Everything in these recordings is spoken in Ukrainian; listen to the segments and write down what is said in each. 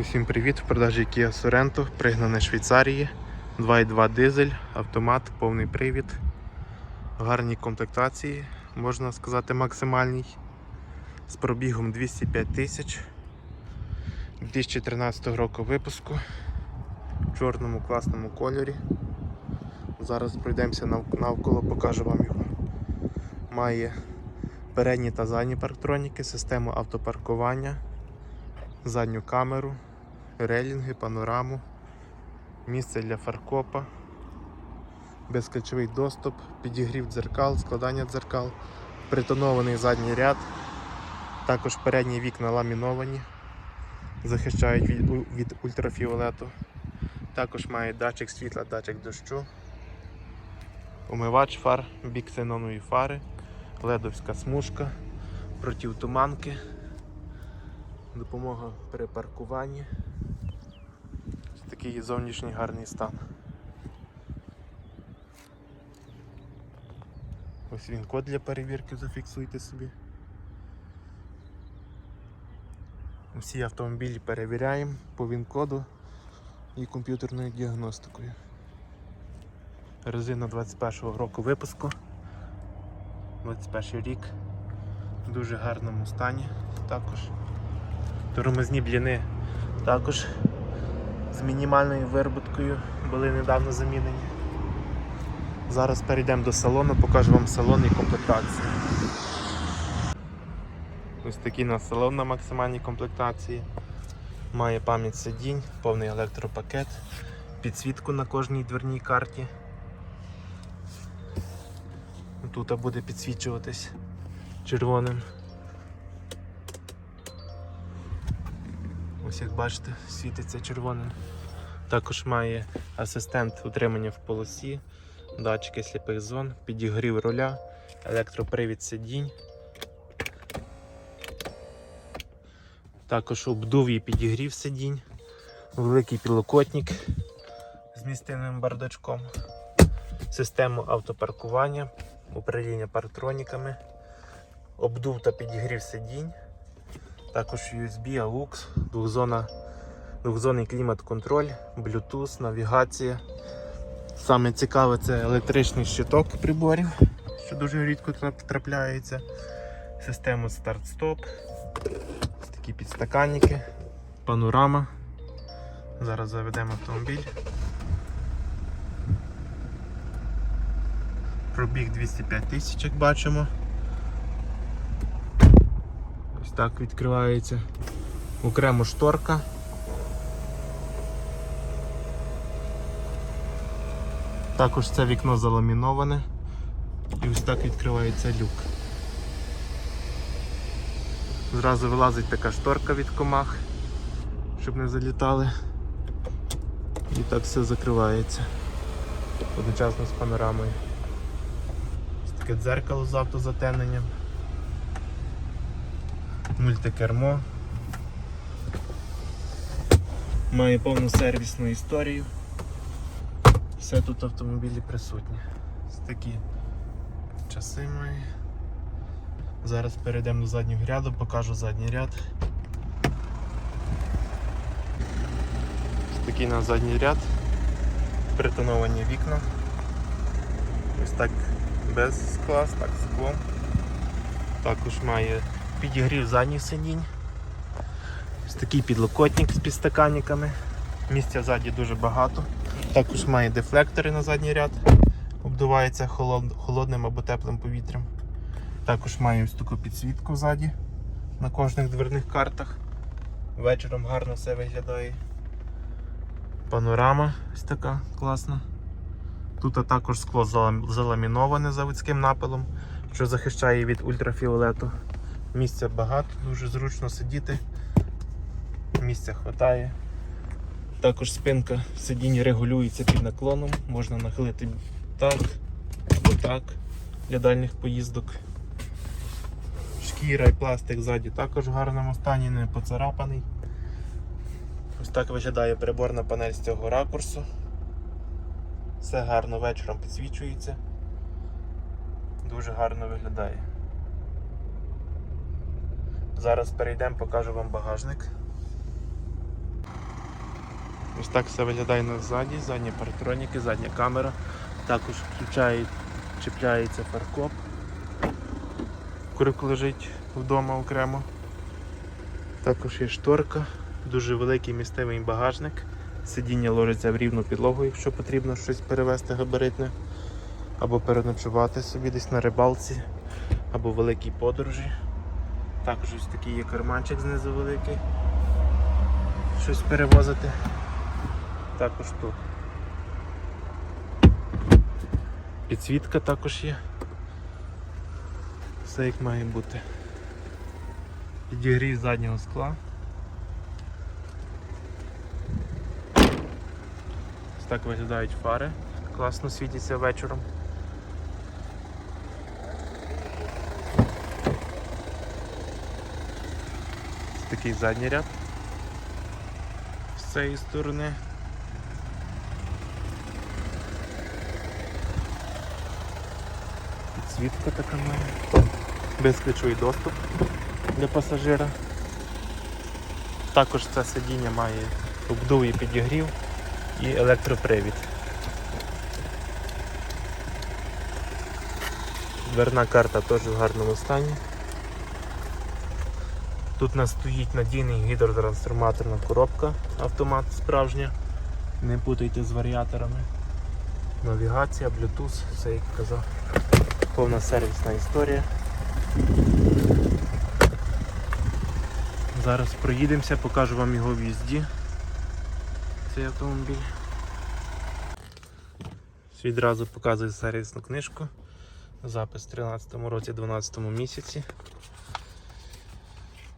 Усім привіт! В продажі Kia Sorento, пригнаний Швейцарії, 2.2 дизель, автомат, повний привід, в гарній комплектації, можна сказати максимальній, з пробігом 205 тисяч 2013 року випуску в чорному класному кольорі. Зараз пройдемося нав- навколо, покажу вам його. Має передні та задні парктроніки, систему автопаркування задню камеру, релінги, панораму, місце для фаркопа, безключовий доступ, підігрів дзеркал, складання дзеркал, притонований задній ряд, також передні вікна ламіновані, захищають від, від ультрафіолету. Також має датчик світла, датчик дощу, умивач фар, бік ксенонові фари, ледовська смужка, противтуманки допомога при паркуванні. Такий зовнішній гарний стан. Ось він код для перевірки, зафіксуйте собі. Усі автомобілі перевіряємо по ВІН-коду і комп'ютерною діагностикою. Резина 21-го року випуску. 21 рік. В дуже гарному стані також. Тормозні бліни також з мінімальною вироботкою були недавно замінені. Зараз перейдемо до салону, покажу вам салон і комплектацію. Ось такий у нас салон на максимальній комплектації. Має пам'ять сидінь, повний електропакет, підсвітку на кожній дверній карті. Тут буде підсвічуватись червоним. Ось як бачите, світиться червоним. Також має асистент утримання в полосі, датчики сліпих зон, підігрів руля, електропривід сидінь. Також обдув і підігрів сидінь, великий підлокотник з містинним бардачком, систему автопаркування, управління парктроніками, обдув та підігрів сидінь. Також USB, AUX, двохзона, двохзонний клімат-контроль, Bluetooth, навігація. Саме цікаве це електричний щиток приборів, що дуже рідко трапляється. Система старт-стоп, такі підстаканники, панорама. Зараз заведемо автомобіль. Пробіг 205 тисяч, як бачимо. Ось так відкривається окремо шторка. Також це вікно заламіноване і ось так відкривається люк. Зразу вилазить така шторка від комах, щоб не залітали. І так все закривається одночасно з панорамою. Ось таке дзеркало з автозатемненням мультикермо. Має повну сервісну історію. Все тут автомобілі присутнє. Ось такі часи має. Зараз перейдемо до заднього ряду, покажу задній ряд. Ось такий на задній ряд. Притоновані вікна. Ось так без скла, так з склом. Також має підігрів задніх сидінь. Такий підлокотник з підстаканниками. Місця ззаді дуже багато. Також має дефлектори на задній ряд, обдувається холодним або теплим повітрям. Також має ось таку підсвітку ззаді на кожних дверних картах. Вечором гарно все виглядає. Панорама ось така класна. Тут також скло залам- заламіноване заводським напилом, що захищає від ультрафіолету. Місця багато, дуже зручно сидіти. Місця вистачає. Також спинка сидіння регулюється під наклоном, можна нахилити так або так для дальніх поїздок. Шкіра і пластик ззаді також в гарному стані, не поцарапаний. Ось так виглядає приборна панель з цього ракурсу. Все гарно вечором підсвічується. Дуже гарно виглядає. Зараз перейдемо, покажу вам багажник. Ось так все виглядає на ззаді, задні парктроніки, задня камера. Також включає, чіпляється фаркоп. Курик лежить вдома окремо. Також є шторка, дуже великий місцевий багажник. Сидіння ложиться в рівну підлогу, якщо потрібно щось перевезти габаритне. Або переночувати собі десь на рибалці, або великій подорожі. Також ось такий є карманчик знизу великий. Щось перевозити. Також тут. Підсвітка також є. Все як має бути. Підігрів заднього скла. Ось так виглядають фари. Класно світяться вечором. Такий задній ряд. З цієї сторони. Підсвітка така має. Безключовий доступ для пасажира. Також це сидіння має обдув і підігрів і електропривід. Дверна карта теж в гарному стані. Тут у нас стоїть надійний гідротрансформаторна коробка, автомат справжня. Не путайте з варіаторами. Навігація, Bluetooth, все як казав. Повна сервісна історія. Зараз проїдемося, покажу вам його в їзді. Цей автомобіль. Відразу показую сервісну книжку. Запис в 13 році 12 місяці.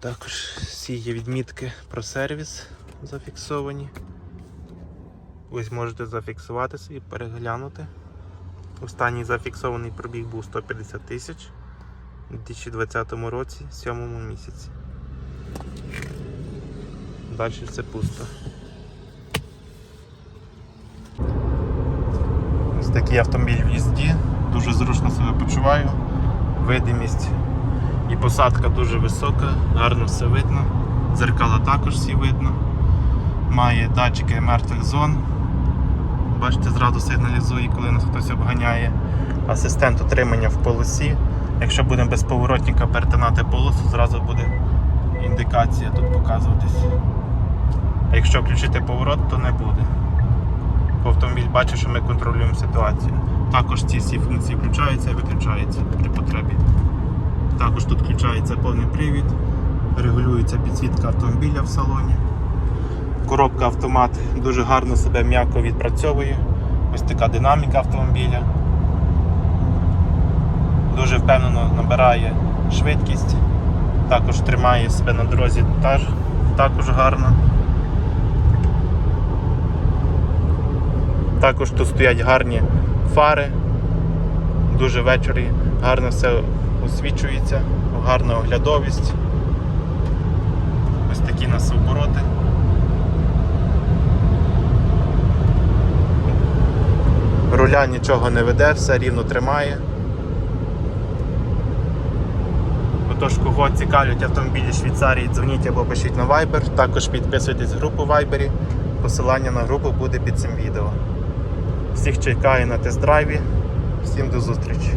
Також всі є відмітки про сервіс зафіксовані. Ось можете зафіксувати собі, переглянути. Останній зафіксований пробіг був 150 тисяч у 2020 році, 7 місяці. Далі все пусто. Ось такий автомобіль в їзді, дуже зручно себе почуваю. Видимість і посадка дуже висока, гарно все видно. Дзеркала також всі видно. Має датчики мертвих зон. Бачите, зразу сигналізує, коли нас хтось обганяє. Асистент утримання в полосі. Якщо будемо без поворотника перетинати полосу, зразу буде індикація тут показуватись. А якщо включити поворот, то не буде. Автомобіль бачить, що ми контролюємо ситуацію. Також ці всі функції включаються і виключаються при потребі. Також тут включається повний привід, регулюється підсвітка автомобіля в салоні. Коробка автомат дуже гарно себе м'яко відпрацьовує. Ось така динаміка автомобіля. Дуже впевнено набирає швидкість, також тримає себе на дорозі також гарно. Також тут стоять гарні фари, дуже ввечері гарно все освічується, гарна оглядовість. Ось такі нас обороти. Руля нічого не веде, все рівно тримає. Отож, кого цікавлять автомобілі Швейцарії, дзвоніть або пишіть на Viber. Також підписуйтесь в групу в Viber. Посилання на групу буде під цим відео. Всіх чекаю на тест-драйві. Всім до зустрічі!